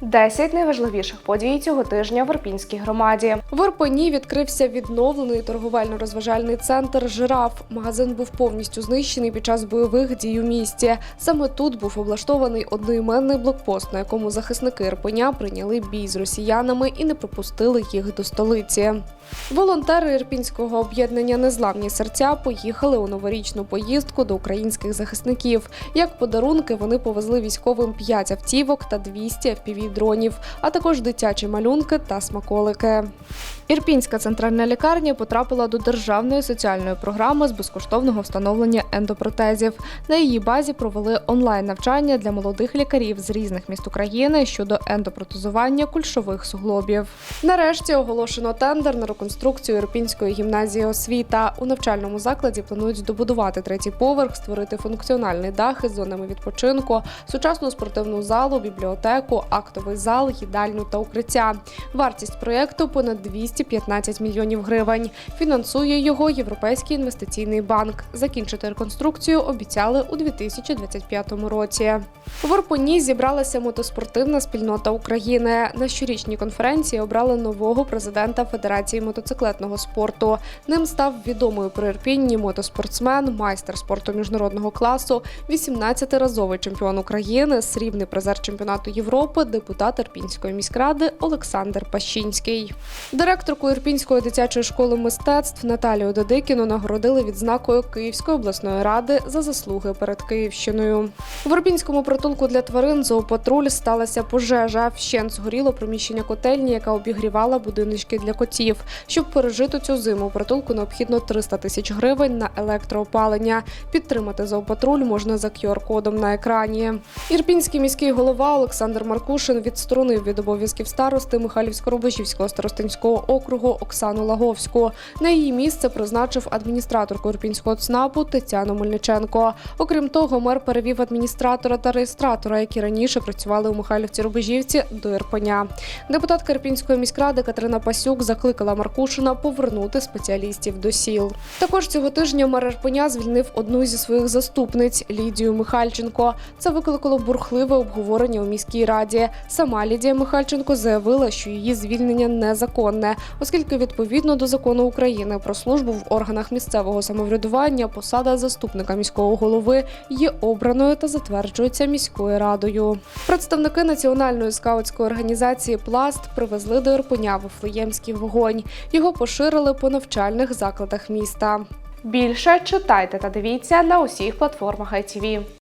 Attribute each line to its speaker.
Speaker 1: 10 найважливіших подій цього тижня в Ірпінській громаді. В Ірпені відкрився відновлений торговельно-розважальний центр Жираф. Магазин був повністю знищений під час бойових дій у місті. Саме тут був облаштований одноіменний блокпост, на якому захисники Ірпеня прийняли бій з росіянами і не пропустили їх до столиці. Волонтери Ірпінського об'єднання Незламні серця поїхали у новорічну поїздку до українських захисників. Як подарунки вони повезли військовим 5 автівок та 200 FPV-дронів, а також дитячі малюнки та смаколики. Ірпінська центральна лікарня потрапила до державної соціальної програми з безкоштовного встановлення ендопротезів. На її базі провели онлайн навчання для молодих лікарів з різних міст України щодо ендопротезування кульшових суглобів. Нарешті оголошено тендер на реконструкцію Ірпінської гімназії освіта. У навчальному закладі планують добудувати третій поверх, створити функціональний дах із зонами відпочинку, сучасну спортивну залу, бібліотеку, актовий зал, їдальню та укриття. Вартість проєкту понад 215 мільйонів гривень. Фінансує його Європейський інвестиційний банк. Закінчити реконструкцію обіцяли у 2025 році. В Орпоні зібралася мотоспортивна спільнота України. На щорічній конференції обрали нового президента Федерації мотоциклетного спорту. Ним став відомий при Ірпінні мотоспортсмен, майстер спорту міжнародного класу, 18-разовий чемпіон України, срібний призер чемпіонату Європи, депутат Ірпінської міськради Олександр Пащинський. Директорку Ірпінської дитячої школи мистецтв Наталію Додикіну нагородили відзнакою Київської обласної ради за заслуги перед Київщиною. В Ірпінському притулку для тварин зоопатруль сталася пожежа. Вщент згоріло приміщення котельні, яка обігрівала будиночки для котів. Щоб пережити цю зиму, притулку необхідно 300 тисяч гривень на електроопалення. Підтримати зоопатруль можна за QR-кодом на екрані. Ірпінський міський голова Олександр Маркушин відсторонив від обов'язків старости Михайлівсько-Рубежівського старостинського округу Оксану Лаговську. На її місце призначив адміністраторку Ірпінського ЦНАПу Тетяну Мельниченко. Окрім того, мер перевів адміністратора та реєстратора, які раніше працювали у Михайлівці-Рубежівці, до Ірпеня. Депутатка Ірпінської міськради Катерина Пасюк закликала Маркушина повернути спеціалістів до сіл. Також цього тижня мер Ірпеня звільнив одну зі своїх заступниць Лідію Михальченко. Це викликало бурхливе обговорення у міській раді. Сама Лідія Михальченко заявила, що її звільнення незаконне, оскільки відповідно до закону України про службу в органах місцевого самоврядування посада заступника міського голови є обраною та затверджується міською радою. Представники національної скаутської організації Пласт привезли до Ірпеня Вифлеємський вогонь. Його поширили по навчальних закладах міста. Більше читайте та дивіться на усіх платформах ITV.